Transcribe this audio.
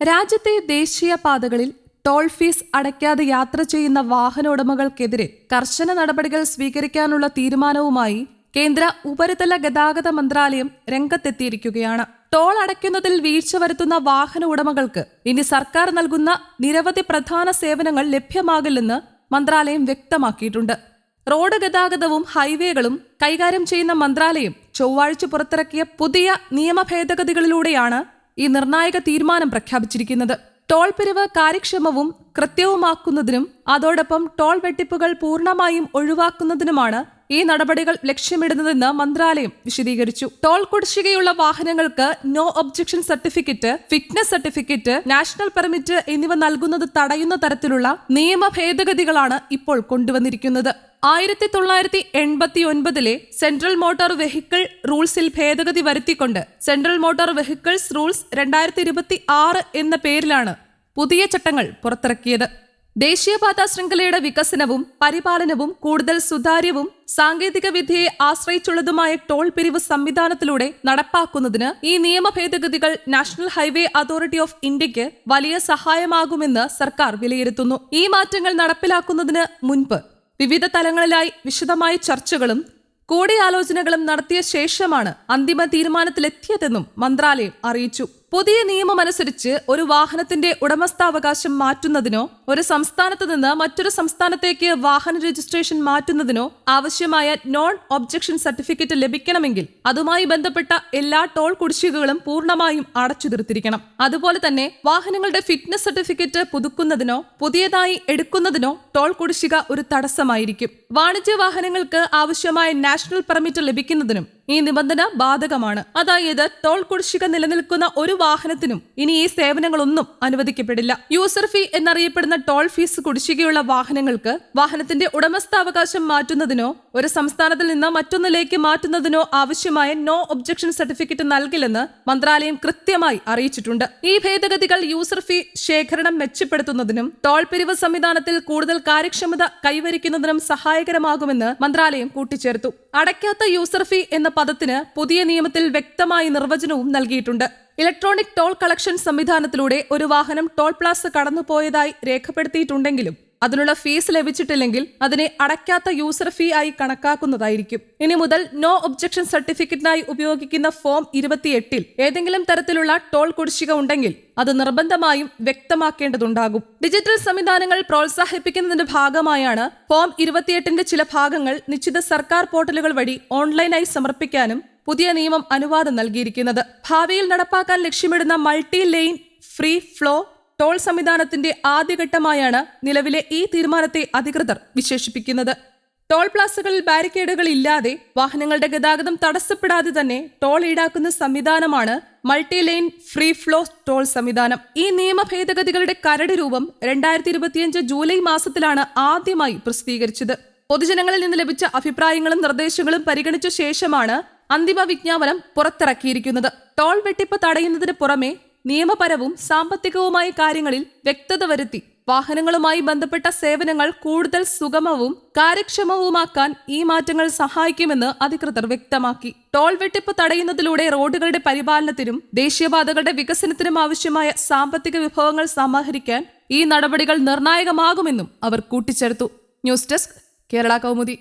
രാജ്യത്തെ ദേശീയ പാതകളിൽ ടോൾ ഫീസ് അടയ്ക്കാതെ യാത്ര ചെയ്യുന്ന വാഹന ഉടമകൾക്കെതിരെ കർശന നടപടികൾ സ്വീകരിക്കാനുള്ള തീരുമാനവുമായി കേന്ദ്ര ഉപരിതല ഗതാഗത മന്ത്രാലയം രംഗത്തെത്തിയിരിക്കുകയാണ്. ടോൾ അടയ്ക്കുന്നതിൽ വീഴ്ച വരുത്തുന്ന വാഹന ഉടമകൾക്ക് ഇനി സർക്കാർ നൽകുന്ന നിരവധി പ്രധാന സേവനങ്ങൾ ലഭ്യമാകില്ലെന്ന് മന്ത്രാലയം വ്യക്തമാക്കിയിട്ടുണ്ട്. റോഡ് ഗതാഗതവും ഹൈവേകളും കൈകാര്യം ചെയ്യുന്ന മന്ത്രാലയം ചൊവ്വാഴ്ച പുറത്തിറക്കിയ പുതിയ നിയമ ഭേദഗതികളിലൂടെയാണ് ഈ നിർണായക തീരുമാനം പ്രഖ്യാപിച്ചിരിക്കുന്നത്. ടോൾ പിരിവ് കാര്യക്ഷമവും കൃത്യവുമാക്കുന്നതിനും അതോടൊപ്പം ടോൾ വെട്ടിപ്പുകൾ പൂർണമായും ഒഴിവാക്കുന്നതിനുമാണ് ഈ നടപടികൾ ലക്ഷ്യമിടുന്നതെന്ന് മന്ത്രാലയം വിശദീകരിച്ചു. ടോൾ കുടിശ്ശികയുള്ള വാഹനങ്ങൾക്ക് no objection certificate fitness certificate national permit എന്നിവ നൽകുന്നത് തടയുന്ന തരത്തിലുള്ള നിയമ ഭേദഗതികളാണ് ഇപ്പോൾ കൊണ്ടുവന്നിരിക്കുന്നത്. ആയിരത്തി തൊള്ളായിരത്തി എൺപത്തി ഒൻപതിലെ സെൻട്രൽ മോട്ടോർ വെഹിക്കിൾ റൂൾസിൽ ഭേദഗതി വരുത്തിക്കൊണ്ട് സെൻട്രൽ മോട്ടോർ വെഹിക്കിൾസ് റൂൾസ് രണ്ടായിരത്തി ഇരുപത്തി ആറ് എന്ന പേരിലാണ് പുതിയ ചട്ടങ്ങൾ പുറത്തിറക്കിയത്. ദേശീയപാത ശൃംഖലയുടെ വികസനവും പരിപാലനവും കൂടുതൽ സുതാര്യവും സാങ്കേതിക വിദ്യയെ ആശ്രയിച്ചുള്ളതുമായ ടോൾ പിരിവ് സംവിധാനത്തിലൂടെ നടപ്പാക്കുന്നതിന് ഈ നിയമ ഭേദഗതികൾ നാഷണൽ ഹൈവേ അതോറിറ്റി ഓഫ് ഇന്ത്യയ്ക്ക് വലിയ സഹായമാകുമെന്ന് സർക്കാർ വിലയിരുത്തുന്നു. ഈ മാറ്റങ്ങൾ നടപ്പിലാക്കുന്നതിന് മുൻപ് വിവിധ തലങ്ങളിലായി വിശദമായ ചർച്ചകളും കൂടിയാലോചനകളും നടത്തിയ ശേഷമാണ് അന്തിമ തീരുമാനത്തിലെത്തിയതെന്നും മന്ത്രാലയം അറിയിച്ചു. പുതിയ നിയമമനുസരിച്ച് ഒരു വാഹനത്തിന്റെ ഉടമസ്ഥാവകാശം മാറ്റുന്നതിനോ ഒരു സംസ്ഥാനത്ത് നിന്ന് മറ്റൊരു സംസ്ഥാനത്തേക്ക് വാഹന രജിസ്ട്രേഷൻ മാറ്റുന്നതിനോ ആവശ്യമായ നോൺ ഒബ്ജക്ഷൻ സർട്ടിഫിക്കറ്റ് ലഭിക്കണമെങ്കിൽ അതുമായി ബന്ധപ്പെട്ട എല്ലാ ടോൾ കുടിശ്ശികകളും പൂർണമായും അടച്ചു തീർത്തിരിക്കണം അതുപോലെ തന്നെ വാഹനങ്ങളുടെ ഫിറ്റ്നസ് സർട്ടിഫിക്കറ്റ് പുതുക്കുന്നതിനോ പുതിയതായി എടുക്കുന്നതിനോ ടോൾ കുടിശ്ശിക ഒരു തടസ്സമായിരിക്കും. വാണിജ്യ വാഹനങ്ങൾക്ക് ആവശ്യമായ നാഷണൽ പെർമിറ്റ് ലഭിക്കുന്നതിനും ഈ നിബന്ധന ബാധകമാണ്. അതായത് ടോൾ കുടിശ്ശിക നിലനിൽക്കുന്ന ഒരു വാഹനത്തിനും ഇനി ഈ സേവനങ്ങളൊന്നും അനുവദിക്കപ്പെടില്ല. യൂസർ ഫീ എന്നറിയപ്പെടുന്ന ടോൾ ഫീസ് കുടിശ്ശികയുള്ള വാഹനങ്ങൾക്ക് വാഹനത്തിന്റെ ഉടമസ്ഥാവകാശം മാറ്റുന്നതിനോ ഒരു സംസ്ഥാനത്തിൽ നിന്ന് മറ്റൊന്നിലേക്ക് മാറ്റുന്നതിനോ ആവശ്യമായ നോ ഒബ്ജക്ഷൻ സർട്ടിഫിക്കറ്റ് നൽകില്ലെന്ന് മന്ത്രാലയം കൃത്യമായി അറിയിച്ചിട്ടുണ്ട്. ഈ ഭേദഗതികൾ യൂസർ ഫീ ശേഖരണം മെച്ചപ്പെടുത്തുന്നതിനും ടോൾ പിരിവ് സംവിധാനത്തിൽ കൂടുതൽ കാര്യക്ഷമത കൈവരിക്കുന്നതിനും സഹായകരമാകുമെന്ന് മന്ത്രാലയം കൂട്ടിച്ചേർത്തു. അടയ്ക്കാത്ത യൂസർ ഫീ എന്ന പദത്തിന് പുതിയ നിയമത്തിൽ വ്യക്തമായ നിർവചനവും നൽകിയിട്ടുണ്ട്. ഇലക്ട്രോണിക് ടോൾ കളക്ഷൻ സംവിധാനത്തിലൂടെ ഒരു വാഹനം ടോൾ പ്ലാസ കടന്നുപോയതായി രേഖപ്പെടുത്തിയിട്ടുണ്ടെങ്കിലും അതിനുള്ള ഫീസ് ലഭിച്ചിട്ടില്ലെങ്കിൽ അതിനെ അടയ്ക്കാത്ത യൂസർ ഫീ ആയി കണക്കാക്കുന്നതായിരിക്കും. ഇനി മുതൽ നോ ഒബ്ജക്ഷൻ സർട്ടിഫിക്കറ്റിനായി ഉപയോഗിക്കുന്ന ഫോം ഇരുപത്തിയെട്ടിൽ ഏതെങ്കിലും തരത്തിലുള്ള ടോൾ കുടിശ്ശിക ഉണ്ടെങ്കിൽ അത് നിർബന്ധമായും വ്യക്തമാക്കേണ്ടതുണ്ടാകും. ഡിജിറ്റൽ സംവിധാനങ്ങൾ പ്രോത്സാഹിപ്പിക്കുന്നതിന്റെ ഭാഗമായാണ് ഫോം ഇരുപത്തിയെട്ടിന്റെ ചില ഭാഗങ്ങൾ നിശ്ചിത സർക്കാർ പോർട്ടലുകൾ വഴി ഓൺലൈനായി സമർപ്പിക്കാനും പുതിയ നിയമം അനുവാദം നൽകിയിരിക്കുന്നത്. ഭാവിയിൽ നടപ്പാക്കാൻ ലക്ഷ്യമിടുന്ന multi lane free flow toll സംവിധാനത്തിന്റെ ആദ്യഘട്ടമായാണ് നിലവിലെ ഈ തീരുമാനത്തെ അധികൃതർ വിശേഷിപ്പിക്കുന്നത്. ടോൾ പ്ലാസകളിൽ ബാരിക്കേഡുകൾ ഇല്ലാതെ വാഹനങ്ങളുടെ ഗതാഗതം തടസ്സപ്പെടാതെ തന്നെ ടോൾ ഈടാക്കുന്ന സംവിധാനമാണ് multi lane free flow toll സംവിധാനം. ഈ നിയമ ഭേദഗതികളുടെ കരട് രൂപം രണ്ടായിരത്തി ഇരുപത്തിയഞ്ച് ജൂലൈ മാസത്തിലാണ് ആദ്യമായി പ്രസിദ്ധീകരിച്ചത്. പൊതുജനങ്ങളിൽ നിന്ന് ലഭിച്ച അഭിപ്രായങ്ങളും നിർദ്ദേശങ്ങളും പരിഗണിച്ച ശേഷമാണ് അന്തിമ വിജ്ഞാപനം പുറത്തിറക്കിയിരിക്കുന്നത്. ടോൾ വെട്ടിപ്പ് തടയുന്നതിന് പുറമെ നിയമപരവും സാമ്പത്തികവുമായ കാര്യങ്ങളിൽ വ്യക്തത വരുത്തി വാഹനങ്ങളുമായി ബന്ധപ്പെട്ട സേവനങ്ങൾ കൂടുതൽ സുഗമവും കാര്യക്ഷമവുമാക്കാൻ ഈ മാറ്റങ്ങൾ സഹായിക്കുമെന്ന് അധികൃതർ വ്യക്തമാക്കി. ടോൾ വെട്ടിപ്പ് തടയുന്നതിലൂടെ റോഡുകളുടെ പരിപാലനത്തിനും ദേശീയപാതകളുടെ വികസനത്തിനും ആവശ്യമായ സാമ്പത്തിക വിഭവങ്ങൾ സമാഹരിക്കാൻ ഈ നടപടികൾ നിർണായകമാകുമെന്നും അവർ കൂട്ടിച്ചേർത്തു. News desk Kerala Kaumudi.